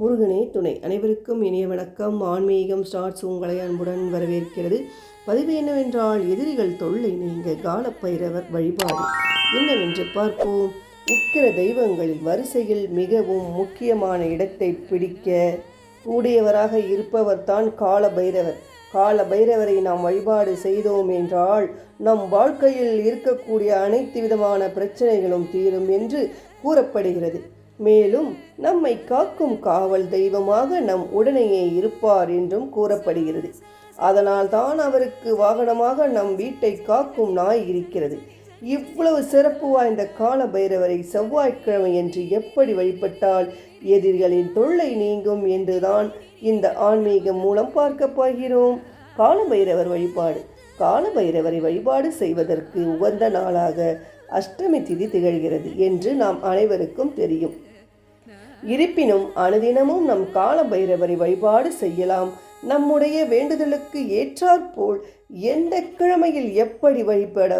முருகனே துணை. அனைவருக்கும் இனிய வணக்கம். ஆன்மீகம் ஸ்டார்ட்ஸ் உங்களை அன்புடன் வரவேற்கிறது. பதிவு என்னவென்றால் எதிரிகள் தொல்லை நீங்க காலப்பைரவர் வழிபாடு. என்னவென்று பார்ப்போம். உக்கிர தெய்வங்களில் வரிசையில் மிகவும் முக்கியமான இடத்தை பிடிக்க கூடியவராக இருப்பவர்தான் கால பைரவர் கால பைரவரை நாம் வழிபாடு செய்தோம் என்றால் நம் வாழ்க்கையில் இருக்கக்கூடிய அனைத்து விதமான பிரச்சனைகளும் தீரும் என்று கூறப்படுகிறது. மேலும் நம்மை காக்கும் காவல் தெய்வமாக நம் உடனேயே இருப்பார் என்றும் கூறப்படுகிறது. அதனால் தான் அவருக்கு வாகனமாக நம் வீட்டை காக்கும் நாய் இருக்கிறது. இவ்வளவு சிறப்பு வாய்ந்த கால பைரவரை செவ்வாய்க்கிழமை என்று எப்படி வழிபட்டால் எதிரிகளின் தொல்லை நீங்கும் என்றுதான் இந்த ஆன்மீகம் மூலம் பார்க்க போகிறோம். காலபைரவர் வழிபாடு. கால பைரவரை வழிபாடு செய்வதற்கு உகந்த நாளாக அஷ்டமி திதி திகழ்கிறது என்று நாம் அனைவருக்கும் தெரியும். இருப்பினும் அனுதினமும் நம் கால பைரவரை வழிபாடு செய்யலாம். நம்முடைய வேண்டுதலுக்கு ஏற்றாற்போல் எந்த கிழமையில் எப்படி வழிபட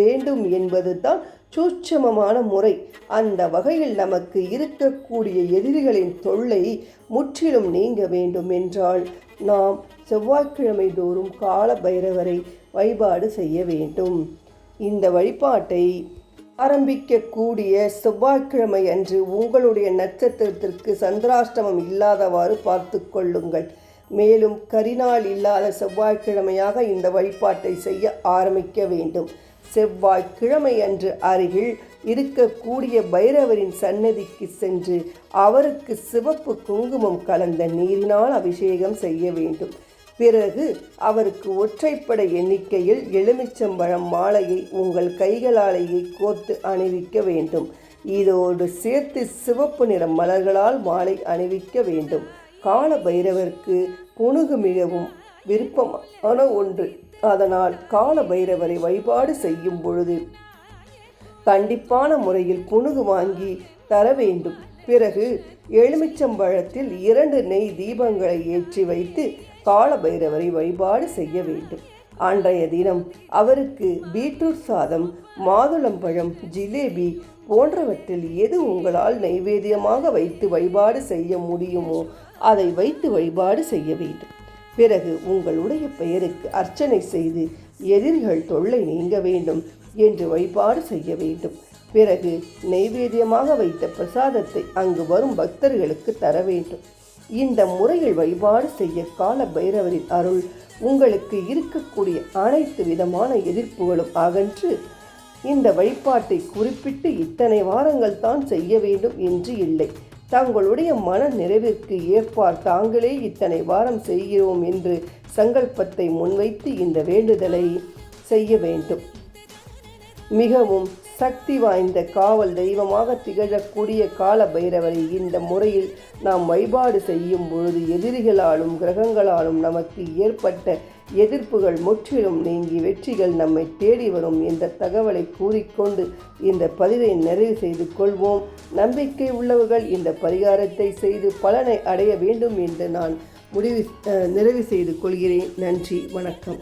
வேண்டும் என்பது தான் சூட்சமமான முறை. அந்த வகையில் நமக்கு இருக்கக்கூடிய எதிரிகளின் தொல்லை முற்றிலும் நீங்க வேண்டும் என்றால் நாம் செவ்வாய்க்கிழமை தோறும் கால பைரவரை வழிபாடு செய்ய வேண்டும். இந்த வழிபாட்டை ஆரம்பிக்கக்கூடிய செவ்வாய்க்கிழமை அன்று உங்களுடைய நட்சத்திரத்திற்கு சந்திராஷ்டமம் இல்லாதவாறு பார்த்து கொள்ளுங்கள். மேலும் கரிநாள் இல்லாத செவ்வாய்க்கிழமையாக இந்த வழிபாட்டை செய்ய ஆரம்பிக்க வேண்டும். செவ்வாய்க்கிழமை அன்று அருகில் இருக்கக்கூடிய பைரவரின் சன்னதிக்கு சென்று அவருக்கு சிவப்பு குங்குமம் கலந்த நீரினால் அபிஷேகம் செய்ய வேண்டும். பிறகு அவருக்கு ஒற்றைப்படை எண்ணிக்கையில் எலுமிச்சம்பழம் மாலையை உங்கள் கைகளாலேயே கோர்த்து அணிவிக்க வேண்டும். இதோடு சேர்த்து சிவப்பு நிற மலர்களால் மாலை அணிவிக்க வேண்டும். கால பைரவருக்கு புணுகு மிகவும் விருப்பமான ஒன்று. அதனால் கால பைரவரை வழிபாடு செய்யும் பொழுது கண்டிப்பான முறையில் புணுகு வாங்கி தர வேண்டும். பிறகு எலுமிச்சம்பழத்தில் இரண்டு நெய் தீபங்களை ஏற்றி வைத்து கால பைரவரை வழிபாடு செய்ய வேண்டும். அன்றைய தினம் அவருக்கு பீட்ரூட் சாதம் மாதுளம்பழம் ஜிலேபி போன்றவற்றில் எது உங்களால் நைவேத்தியமாக வைத்து வழிபாடு செய்ய முடியுமோ அதை வைத்து வழிபாடு செய்ய வேண்டும். பிறகு உங்களுடைய பெயருக்கு அர்ச்சனை செய்து எதிரிகள் தொல்லை நீங்க வேண்டும் என்று வழிபாடு செய்ய வேண்டும். பிறகு நெய்வேத்தியமாக வைத்த பிரசாதத்தை அங்கு வரும் பக்தர்களுக்கு தர வேண்டும். இந்த முறையில் வழிபாடு செய்ய கால பைரவரின் அருள் உங்களுக்கு இருக்கக்கூடிய அனைத்து விதமான எதிர்ப்புகளும் அகன்று இந்த வழிபாட்டை குறிப்பிட்டு இத்தனை வாரங்கள் தான் செய்ய வேண்டும் என்று இல்லை. தங்களுடைய மன நிறைவிற்கு ஏற்பார் தாங்களே இத்தனை வாரம் செய்கிறோம் என்று சங்கல்பத்தை முன்வைத்து இந்த வேண்டுதலை செய்ய வேண்டும். மிகவும் சக்தி வாய்ந்த காவல் தெய்வமாக திகழக்கூடிய கால பைரவரை இந்த முறையில் நாம் வழிபாடு செய்யும் பொழுது எதிரிகளாலும் கிரகங்களாலும் நமக்கு ஏற்பட்ட எதிர்ப்புகள் முற்றிலும் நீங்கி வெற்றிகள் நம்மை தேடி வரும் என்ற தகவலை கூறிக்கொண்டு இந்த பதிவை நிறைவு செய்து கொள்வோம். நம்பிக்கை உள்ளவர்கள் இந்த பரிகாரத்தை செய்து பலனை அடைய வேண்டும் என்று நான் முடிவு நிறைவு செய்து கொள்கிறேன். நன்றி வணக்கம்.